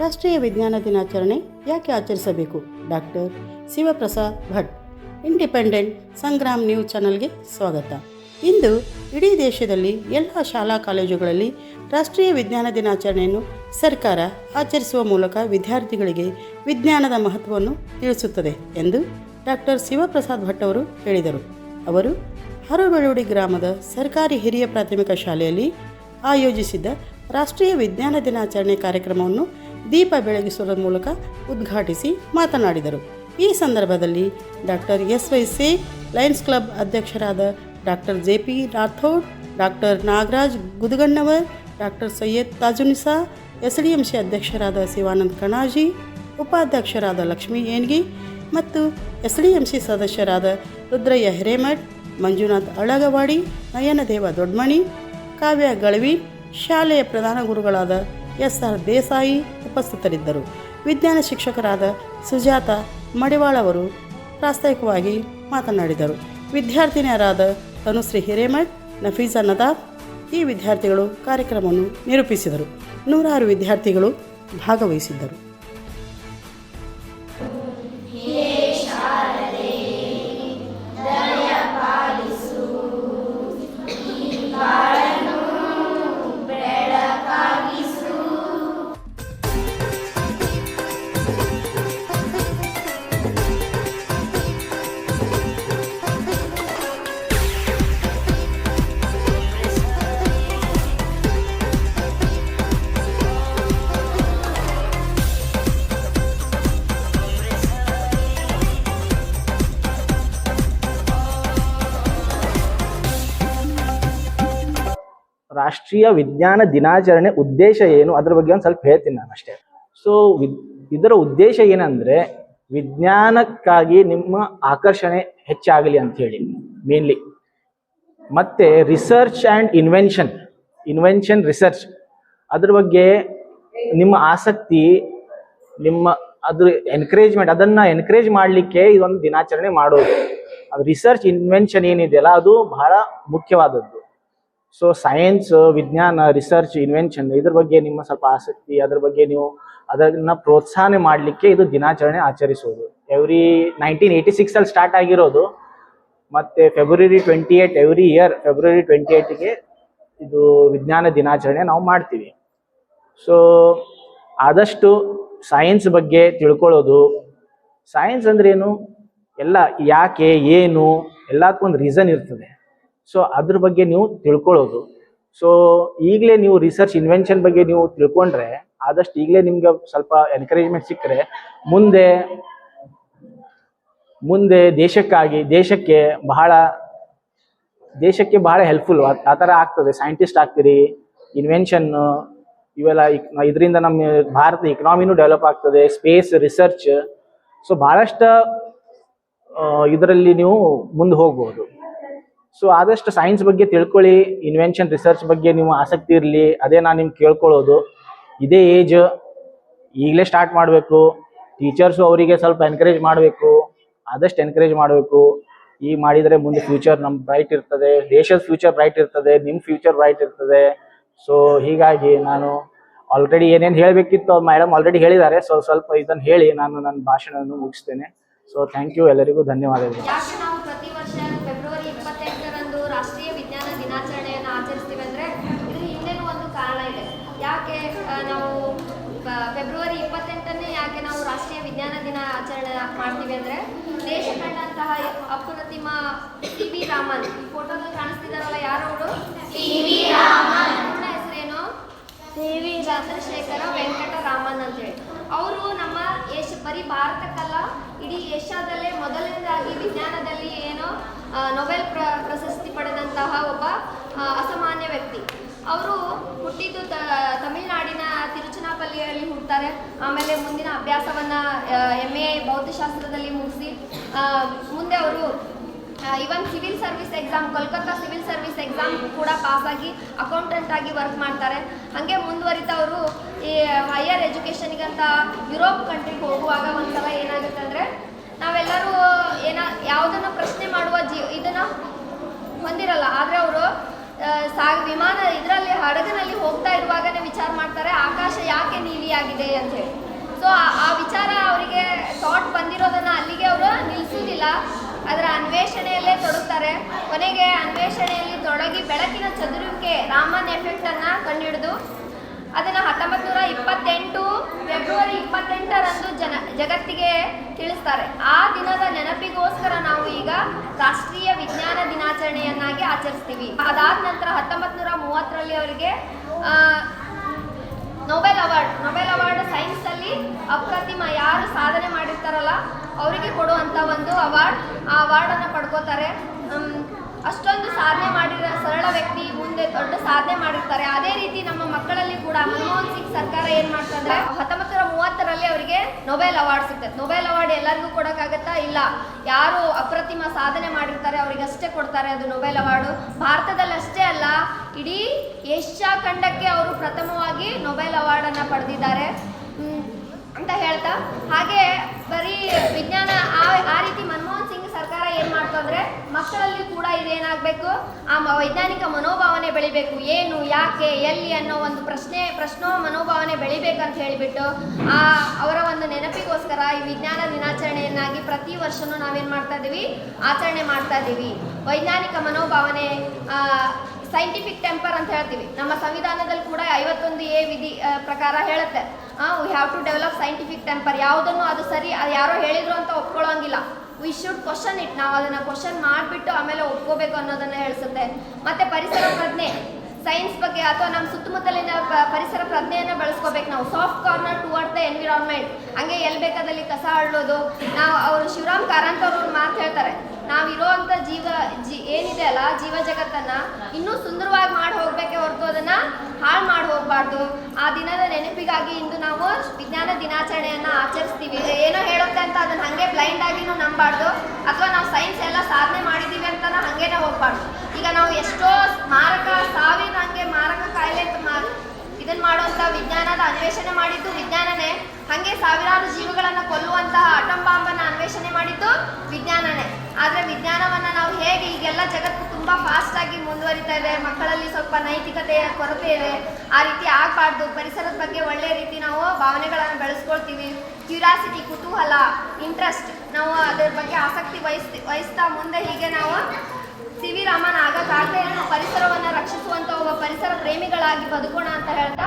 ರಾಷ್ಟ್ರೀಯ ವಿಜ್ಞಾನ ದಿನಾಚರಣೆ ಯಾಕೆ ಆಚರಿಸಬೇಕು? Doctor Shivaprasad Bhat, independent Sangram news ಚಾನಲ್ಗೆ ಸ್ವಾಗತ. ಇಂದು ಇಡೀ ದೇಶದಲ್ಲಿ ಎಲ್ಲ ಶಾಲಾ ಕಾಲೇಜುಗಳಲ್ಲಿ ರಾಷ್ಟ್ರೀಯ ವಿಜ್ಞಾನ ದಿನಾಚರಣೆಯನ್ನು ಸರ್ಕಾರ ಆಚರಿಸುವ ಮೂಲಕ ವಿದ್ಯಾರ್ಥಿಗಳಿಗೆ ವಿಜ್ಞಾನದ ಮಹತ್ವವನ್ನು ತಿಳಿಸುತ್ತದೆ ಎಂದು ಡಾಕ್ಟರ್ ಶಿವಪ್ರಸಾದ್ ಭಟ್ ಅವರು ಹೇಳಿದರು. ಅವರು ಹರಬೆಳುಡಿ ಗ್ರಾಮದ ಸರ್ಕಾರಿ ಹಿರಿಯ ಪ್ರಾಥಮಿಕ ಶಾಲೆಯಲ್ಲಿ ಆಯೋಜಿಸಿದ್ದ ರಾಷ್ಟ್ರೀಯ ವಿಜ್ಞಾನ ದಿನಾಚರಣೆ ಕಾರ್ಯಕ್ರಮವನ್ನು ದೀಪ ಬೆಳಗಿಸುವುದರ ಮೂಲಕ ಉದ್ಘಾಟಿಸಿ ಮಾತನಾಡಿದರು. ಈ ಸಂದರ್ಭದಲ್ಲಿ doctor S Y C Lions club ಅಧ್ಯಕ್ಷರಾದ doctor J P Rathod, doctor Nagaraj Gudaganavar, doctor Syed Tajunnisa S D M C ಅಧ್ಯಕ್ಷರಾದ ಶಿವಾನಂದ್ ಕಣಾಜಿ, ಉಪಾಧ್ಯಕ್ಷರಾದ ಲಕ್ಷ್ಮೀ ಏನ್ಗಿ ಮತ್ತು ಎಸ್ ಡಿ ಎಂ ಸಿ ಸದಸ್ಯರಾದ ರುದ್ರಯ್ಯ ಹಿರೇಮಠ್, ಮಂಜುನಾಥ್ ಅಳಗವಾಡಿ, ನಯನದೇವ ದೊಡ್ಮಣಿ, ಕಾವ್ಯ ಗಳವಿ, ಶಾಲೆಯ ಪ್ರಧಾನ ಗುರುಗಳಾದ ಎಸ್ ಆರ್ ದೇಸಾಯಿ ಉಪಸ್ಥಿತರಿದ್ದರು. ವಿಜ್ಞಾನ ಶಿಕ್ಷಕರಾದ ಸುಜಾತ ಮಡಿವಾಳ ಅವರು ಪ್ರಾಸ್ತಾವಿಕವಾಗಿ ಮಾತನಾಡಿದರು. ವಿದ್ಯಾರ್ಥಿನಿಯರಾದ ತನುಶ್ರೀ ಹಿರೇಮಠ್, ನಫೀಸಾ ನದಾಫ್ ಈ ವಿದ್ಯಾರ್ಥಿಗಳು ಕಾರ್ಯಕ್ರಮವನ್ನು ನಿರೂಪಿಸಿದರು. ನೂರಾರು ವಿದ್ಯಾರ್ಥಿಗಳು ಭಾಗವಹಿಸಿದ್ದರು. ರಾಷ್ಟ್ರೀಯ ವಿಜ್ಞಾನ ದಿನಾಚರಣೆ ಉದ್ದೇಶ ಏನು? ಅದ್ರ ಬಗ್ಗೆ ಒಂದು ಸ್ವಲ್ಪ ಹೇಳ್ತೀನಿ ನಾನು ಅಷ್ಟೇ. ಸೊ ಇದರ ಉದ್ದೇಶ ಏನಂದ್ರೆ ವಿಜ್ಞಾನಕ್ಕಾಗಿ ನಿಮ್ಮ ಆಕರ್ಷಣೆ ಹೆಚ್ಚಾಗಲಿ ಅಂತ ಹೇಳಿ ಮೇನ್ಲಿ ಮತ್ತೆ research and invention invention research ಅದ್ರ ಬಗ್ಗೆ ನಿಮ್ಮ ಆಸಕ್ತಿ, ನಿಮ್ಮ ಅದ್ರ ಎನ್ಕರೇಜ್ಮೆಂಟ್ ಅದನ್ನು ಎನ್ಕರೇಜ್ ಮಾಡಲಿಕ್ಕೆ ಇದೊಂದು ದಿನಾಚರಣೆ ಮಾಡೋದು. ರಿಸರ್ಚ್ ಇನ್ವೆನ್ಷನ್ ಏನಿದೆಯಲ್ಲ, ಅದು ಬಹಳ ಮುಖ್ಯವಾದದ್ದು. ಸೊ ಸೈನ್ಸ್ ವಿಜ್ಞಾನ ರಿಸರ್ಚ್ ಇನ್ವೆನ್ಷನ್ ಇದ್ರ ಬಗ್ಗೆ ನಿಮ್ಮ ಸ್ವಲ್ಪ ಆಸಕ್ತಿ, ಅದ್ರ ಬಗ್ಗೆ ನೀವು ಅದನ್ನ ಪ್ರೋತ್ಸಾಹನೆ ಮಾಡಲಿಕ್ಕೆ ಇದು ದಿನಾಚರಣೆ ಆಚರಿಸೋದು. ಎವ್ರಿ ನೈನ್ಟೀನ್ ಏಯ್ಟಿ ಸಿಕ್ಸ್ ಅಲ್ಲಿ ಸ್ಟಾರ್ಟ್ ಆಗಿರೋದು. ಮತ್ತೆ February twenty eight every year February twenty ಏಟ್ಗೆ ಇದು ವಿಜ್ಞಾನ ದಿನಾಚರಣೆ ನಾವು ಮಾಡ್ತೀವಿ. ಸೊ ಆದಷ್ಟು ಸೈನ್ಸ್ ಬಗ್ಗೆ ತಿಳ್ಕೊಳ್ಳೋದು. ಸೈನ್ಸ್ ಅಂದ್ರೇನು? ಎಲ್ಲ ಯಾಕೆ, ಏನು, ಎಲ್ಲದಕ್ಕೊಂದು ರೀಸನ್ ಇರ್ತದೆ. ಸೊ ಅದ್ರ ಬಗ್ಗೆ ನೀವು ತಿಳ್ಕೊಳ್ಳೋದು. ಸೊ ಈಗಲೇ ನೀವು ರಿಸರ್ಚ್ ಇನ್ವೆನ್ಷನ್ ಬಗ್ಗೆ ನೀವು ತಿಳ್ಕೊಂಡ್ರೆ, ಆದಷ್ಟು ಈಗಲೇ ನಿಮ್ಗೆ ಸ್ವಲ್ಪ ಎನ್ಕರೇಜ್ಮೆಂಟ್ ಸಿಕ್ಕರೆ, ಮುಂದೆ ಮುಂದೆ ದೇಶಕ್ಕಾಗಿ, ದೇಶಕ್ಕೆ ಬಹಳ ದೇಶಕ್ಕೆ ಬಹಳ ಹೆಲ್ಪ್ಫುಲ್ ಆ ಥರ ಆಗ್ತದೆ. ಸೈಂಟಿಸ್ಟ್ ಆಗ್ತೀರಿ ಇನ್ವೆನ್ಷನ್ ಇವೆಲ್ಲ ಇದರಿಂದ ನಮ್ಮ ಭಾರತ ಇಕನಾಮಿನೂ ಡೆವಲಪ್ ಆಗ್ತದೆ. ಸ್ಪೇಸ್ ರಿಸರ್ಚ್ ಸೊ ಭಾಳಷ್ಟು ಇದರಲ್ಲಿ ನೀವು ಮುಂದೆ ಹೋಗ್ಬೋದು. ಸೊ ಆದಷ್ಟು ಸೈನ್ಸ್ ಬಗ್ಗೆ ತಿಳ್ಕೊಳ್ಳಿ ಇನ್ವೆನ್ಷನ್ ರಿಸರ್ಚ್ ಬಗ್ಗೆ ನೀವು ಆಸಕ್ತಿ ಇರಲಿ, ಅದೇ ನಾನು ನಿಮ್ಗೆ ಕೇಳ್ಕೊಳ್ಳೋದು. ಇದೇ ಏಜ್ ಈಗಲೇ ಸ್ಟಾರ್ಟ್ ಮಾಡಬೇಕು. ಟೀಚರ್ಸು ಅವರಿಗೆ ಸ್ವಲ್ಪ ಎನ್ಕರೇಜ್ ಮಾಡಬೇಕು. ಆದಷ್ಟು ಎನ್ಕರೇಜ್ ಮಾಡಬೇಕು. ಈ ಮಾಡಿದರೆ ಮುಂದೆ ಫ್ಯೂಚರ್ ನಮ್ಮ ಬ್ರೈಟ್ ಇರ್ತದೆ. ದೇಶದ ಫ್ಯೂಚರ್ ಬ್ರೈಟ್ ಇರ್ತದೆ. ನಿಮ್ಮ ಫ್ಯೂಚರ್ ಬ್ರೈಟ್ ಇರ್ತದೆ. ಸೊ ಹೀಗಾಗಿ ನಾನು ಆಲ್ರೆಡಿ ಏನೇನು ಹೇಳಬೇಕಿತ್ತು ಮೇಡಮ್ ಆಲ್ರೆಡಿ ಹೇಳಿದ್ದಾರೆ. ಸೊ ಸ್ವಲ್ಪ ಇದನ್ನು ಹೇಳಿ, ನಾನು ನನ್ನ ಭಾಷಣವನ್ನು ಮುಗಿಸ್ತೇನೆ. ಸೊ ಥ್ಯಾಂಕ್ ಯು ಎಲ್ಲರಿಗೂ ಧನ್ಯವಾದಗಳು ಯಾಕೆ ನಾವು ಪ್ರತಿ ವರ್ಷ ಫೆಬ್ರವರಿ ಇಪ್ಪತ್ತೆಂಟರಂದು ರಾಷ್ಟ್ರೀಯ ವಿಜ್ಞಾನ ದಿನಾಚರಣೆಯನ್ನು ಆಚರಿಸ್ತೀವಿ ಅಂದರೆ ಇದ್ರ ಹಿಂದೆನೂ ಒಂದು ಕಾರಣ ಇದೆ ಯಾಕೆ ನಾವು ಫೆಬ್ರವರಿ ಇಪ್ಪತ್ತೆಂಟನೇ ಯಾಕೆ ನಾವು ರಾಷ್ಟ್ರೀಯ ವಿಜ್ಞಾನ ದಿನ ಆಚರಣೆ ಮಾಡ್ತೀವಿ ಅಂದರೆ ದೇಶ ಕಂಡಂತಹ ಅಪ್ರತಿಮ ಟಿ ವಿ ರಾಮನ್. ಈ ಫೋಟೋದಲ್ಲಿ ಕಾಣಿಸ್ತಿದಾರಲ್ಲ ಯಾರು ಅವರು ಟಿ ವಿ ರಾಮನ್. ಪೂರ್ಣ ಹೆಸರೇನು? ಚಂದ್ರಶೇಖರ ವೆಂಕಟರಾಮನ್ ಅಂತೇಳಿ ಅವರು ನಮ್ಮ ಏಷ್ ಬರೀ ಭಾರತಕ್ಕಲ್ಲ ಇಡೀ ಏಷ್ಯಾದಲ್ಲೇ ಮೊದಲನೇದಾಗಿ ವಿಜ್ಞಾನದಲ್ಲಿ ಏನೋ ನೊಬೆಲ್ ಪ್ರ ಪ್ರಶಸ್ತಿ ಪಡೆದಂತಹ ಒಬ್ಬ ಅಸಾಮಾನ್ಯ ವ್ಯಕ್ತಿ. ಅವರು ಹುಟ್ಟಿದ್ದು ತಮಿಳುನಾಡಿನ ತಿರುಚನಾಪಲ್ಲಿಯಲ್ಲಿ ಹುಡ್ತಾರೆ. ಆಮೇಲೆ ಮುಂದಿನ ಅಭ್ಯಾಸವನ್ನು ಎಂ ಎ ಭೌತಶಾಸ್ತ್ರದಲ್ಲಿ ಮುಗಿಸಿ ಮುಂದೆ ಅವರು even civil service exam Kolkata civil service exam ಕೂಡ ಪಾಸ್ ಆಗಿ ಅಕೌಂಟೆಂಟ್ ಆಗಿ ವರ್ಕ್ ಮಾಡ್ತಾರೆ. ಹಾಗೆ ಮುಂದುವರಿತಾ ಅವರು ಈ ಹೈಯರ್ ಎಜುಕೇಷನಿಗಂತ ಯುರೋಪ್ ಕಂಟ್ರಿಗೆ ಹೋಗುವಾಗ ಒಂದ್ಸಲ ಏನಾಗುತ್ತೆ ಅಂದರೆ, ನಾವೆಲ್ಲರೂ ಏನ, ಯಾವುದನ್ನು ಪ್ರಶ್ನೆ ಮಾಡುವ ಜೀ, ಇದನ್ನ ಹೊಂದಿರಲ್ಲ ಆದರೆ ಅವರು ಆ, ಸಾಗ ವಿಮಾನ ಇದರಲ್ಲಿ, ಹಡಗಿನಲ್ಲಿ ಹೋಗ್ತಾ ಇರುವಾಗನೇ ವಿಚಾರ ಮಾಡ್ತಾರೆ, ಆಕಾಶ ಯಾಕೆ ನೀಲಿಯಾಗಿದೆ ಅಂತ ಹೇಳಿ. ಸೊ ಆ ವಿಚಾರ ಅವರಿಗೆ ಥಾಟ್ ಬಂದಿರೋದನ್ನ ಅಲ್ಲಿಗೆ ಅವರು ನಿಲ್ಲಿಸೋದಿಲ್ಲ ಅದರ ಅನ್ವೇಷಣೆಯಲ್ಲೇ ತೊಡಗ್ತಾರೆ. ಕೊನೆಗೆ ಅನ್ವೇಷಣೆಯಲ್ಲಿ ತೊಡಗಿ ಬೆಳಕಿನ ಚದುರುವಿಕೆ ರಾಮನ್ ಎಫೆಕ್ಟ್ ಅನ್ನ ಕಂಡುಹಿಡಿದು ಅದನ್ನು ಹತ್ತೊಂಬತ್ತು ನೂರ ಇಪ್ಪತ್ತೆಂಟು ಫೆಬ್ರವರಿ ಇಪ್ಪತ್ತೆಂಟರಂದು ಜನ, ಜಗತ್ತಿಗೆ ತಿಳಿಸ್ತಾರೆ. ಆ ದಿನದ ನೆನಪಿಗೋಸ್ಕರ ನಾವು ಈಗ ರಾಷ್ಟ್ರೀಯ ವಿಜ್ಞಾನ ದಿನಾಚರಣೆಯನ್ನಾಗಿ ಆಚರಿಸ್ತೀವಿ. ಅದಾದ ನಂತರ ಹತ್ತೊಂಬತ್ತು ನೂರ ಮೂವತ್ತರಲ್ಲಿ ಅವರಿಗೆ ನೊಬೆಲ್ ಅವಾರ್ಡ್ ನೊಬೆಲ್ ಅವಾರ್ಡ್ ಸೈನ್ಸಲ್ಲಿ ಅಪ್ರತಿಮ ಯಾರು ಸಾಧನೆ ಮಾಡಿರ್ತಾರಲ್ಲ, ಅವರಿಗೆ ಕೊಡುವಂಥ ಒಂದು ಅವಾರ್ಡ್, ಆ ಅವಾರ್ಡನ್ನು ಪಡ್ಕೋತಾರೆ. ಅಷ್ಟೊಂದು ಸಾಧನೆ ಮಾಡಿರೋ ಸರಳ ವ್ಯಕ್ತಿ ಮುಂದೆ ದೊಡ್ಡ ಸಾಧನೆ ಮಾಡಿರ್ತಾರೆ. ಅದೇ ರೀತಿ ನಮ್ಮ ಮಕ್ಕಳಲ್ಲಿ ಕೂಡ ಮನಮೋಹನ್ ಸಿಂಗ್ ಸರ್ಕಾರ ಏನು ಮಾಡ್ತಂದ್ರೆ ಹತ್ತೊಂಬತ್ತು ನೂರ ಅವರಿಗೆ ನೊಬೆಲ್ ಅವಾರ್ಡ್ ಸಿಗ್ತದೆ. ನೊಬೆಲ್ ಅವಾರ್ಡ್ ಎಲ್ಲರಿಗೂ ಕೊಡೋಕ್ಕಾಗತ್ತಾ ಇಲ್ಲ. ಯಾರು ಅಪ್ರತಿಮ ಸಾಧನೆ ಮಾಡಿರ್ತಾರೆ ಅವರಿಗಷ್ಟೇ ಕೊಡ್ತಾರೆ ಅದು ನೊಬೆಲ್ ಅವಾರ್ಡು ಭಾರತದಲ್ಲಿ ಅಷ್ಟೇ ಅಲ್ಲ, ಇಡೀ ಏಷ್ಯಾ ಖಂಡಕ್ಕೆ ಅವರು ಪ್ರಥಮವಾಗಿ ನೊಬೆಲ್ ಅವಾರ್ಡನ್ನು ಪಡೆದಿದ್ದಾರೆ. ಅಂತ ಹೇಳ್ತಾ. ಹಾಗೆ ಬರೀ ವಿಜ್ಞಾನ ಆ ಆ ರೀತಿ ಮನಮೋಹನ್ ಅಂದರೆ ಮಕ್ಕಳಲ್ಲಿ ಕೂಡ ಇದೇನಾಗಬೇಕು? ಆ ವೈಜ್ಞಾನಿಕ ಮನೋಭಾವನೆ ಬೆಳಿಬೇಕು. ಏನು ಯಾಕೆ ಎಲ್ಲಿ ಅನ್ನೋ ಒಂದು ಪ್ರಶ್ನೆ ಪ್ರಶ್ನೋ ಮನೋಭಾವನೆ ಬೆಳಿಬೇಕಂತ ಹೇಳಿಬಿಟ್ಟು ಆ ಅವರ ಒಂದು ನೆನಪಿಗೋಸ್ಕರ ಈ ವಿಜ್ಞಾನ ದಿನಾಚರಣೆಯನ್ನಾಗಿ ಪ್ರತಿ ವರ್ಷನೂ ನಾವೇನು ಮಾಡ್ತಾ ಇದ್ದೀವಿ? ಆಚರಣೆ ಮಾಡ್ತಾ ಇದ್ದೀವಿ. ವೈಜ್ಞಾನಿಕ ಮನೋಭಾವನೆ ಆ, ಸೈಂಟಿಫಿಕ್ ಟೆಂಪರ್ ಅಂತ ಹೇಳ್ತೀವಿ. ನಮ್ಮ ಸಂವಿಧಾನದಲ್ಲಿ ಕೂಡ ಐವತ್ತೊಂದು ಎ ವಿಧಿ ಪ್ರಕಾರ ಹೇಳುತ್ತೆ. We have to develop scientific temper ಯಾವುದನ್ನು ಅದು ಸರಿ ಅದು ಯಾರೋ ಹೇಳಿದ್ರು ಅಂತ ಒಪ್ಕೊಳ್ಳೋಂಗಿಲ್ಲ. ವಿ ಶುಡ್ ಕ್ವಶನ್ ಇಟ್ ನಾವು ಅದನ್ನು ಕ್ವಶನ್ ಮಾಡಿಬಿಟ್ಟು ಆಮೇಲೆ ಒಪ್ಕೋಬೇಕು ಅನ್ನೋದನ್ನು ಹೇಳಿಸುತ್ತೆ. ಮತ್ತು ಪರಿಸರ ಪ್ರಜ್ಞೆ. ಸೈನ್ಸ್ ಬಗ್ಗೆ ಅಥವಾ ನಮ್ಮ ಸುತ್ತಮುತ್ತಲಿನ ಪರಿಸರ ಪ್ರಜ್ಞೆಯನ್ನು ಬೆಳೆಸ್ಕೋಬೇಕು ನಾವು. Soft corner toward the environment ಹಂಗೆ ಎಲ್ಲಿ ಬೇಕಾದಲ್ಲಿ ಕಸ ಹಳ್ಳೋದು ನಾವು ಅವರು ಶಿವರಾಮ್ ಕಾರಂತ ಅವರು ಮಾತು ಹೇಳ್ತಾರೆ. ನಾವಿರೋವಂಥ ಜೀವ, ಜಿ, ಏನಿದೆ ಅಲ್ಲ, ಜೀವ ಜಗತ್ತನ್ನ ಇನ್ನೂ ಸುಂದರವಾಗಿ ಮಾಡಿ ಹೋಗ್ಬೇಕೆ ಹೊರತು ಅದನ್ನ ಹಾಳು ಮಾಡಿ ಹೋಗ್ಬಾರ್ದು. ಆ ದಿನದ ನೆನಪಿಗಾಗಿ ಇಂದು ನಾವು ವಿಜ್ಞಾನ ದಿನಾಚರಣೆಯನ್ನು ಆಚರಿಸ್ತೀವಿ. ಅದನ್ನ ಹಂಗೆ ಬ್ಲೈಂಡ್ ಆಗಿನೂ ನಂಬಾರ್ದು. ಅಥವಾ ನಾವು ಸೈನ್ಸ್ ಎಲ್ಲ ಸಾಧನೆ ಮಾಡಿದೀವಿ ಅಂತ ಹಂಗೇನೆ ಹೋಗ್ಬಾರ್ದು. ಈಗ ನಾವು ಎಷ್ಟೋ ಮಾರಕ ಸಾವಿನ ಹಂಗೆ ಮಾರಕ ಕಾಯಿಲೆ ಇದನ್ನ ಮಾಡುವಂತ ವಿಜ್ಞಾನದ ಅನ್ವೇಷಣೆ ಮಾಡಿದ್ದು ವಿಜ್ಞಾನನೇ. ಹಂಗೆ ಸಾವಿರಾರು ಜೀವಗಳನ್ನ ಕೊಲ್ಲುವಂತಹ ಅಟಂ ಬಾಂಬನ್ನ ಅನ್ವೇಷಣೆ ಮಾಡಿದ್ದು ವಿಜ್ಞಾನನೇ. ಆದ್ರೆ ವಿಜ್ಞಾನವನ್ನ ನಾವು ಹೇಗೆ ಈಗೆಲ್ಲ ಜಗತ್ತು ತುಂಬಾ ಫಾಸ್ಟ್ ಆಗಿ ಮುಂದುವರಿತಾ ಇದೆ, ಮಕ್ಕಳಲ್ಲಿ ಸ್ವಲ್ಪ ನೈತಿಕತೆಯ ಕೊರತೆ ಇದೆ, ಆ ರೀತಿ ಆಗಬಾರ್ದು. ಪರಿಸರದ ಬಗ್ಗೆ ಒಳ್ಳೆ ರೀತಿ ನಾವು ಭಾವನೆಗಳನ್ನು ಬೆಳೆಸ್ಕೊಳ್ತೀವಿ. ಕ್ಯೂರಿಯಾಸಿಟಿ ಕುತೂಹಲ ಇಂಟ್ರೆಸ್ಟ್ ನಾವು ಅದ್ರ ಬಗ್ಗೆ ಆಸಕ್ತಿ ವಹಿಸ್ತಿ, ವಹಿಸ್ತಾ ಮುಂದೆ ಹೀಗೆ ನಾವು ಸಿ ವಿ ರಾಮನ್ ಆಗೋಕ್ಕಾಗದೇ ಪರಿಸರವನ್ನು ರಕ್ಷಿಸುವಂತ ಒಬ್ಬ ಪರಿಸರ ಪ್ರೇಮಿಗಳಾಗಿ ಬದುಕೋಣ ಅಂತ ಹೇಳ್ತಾ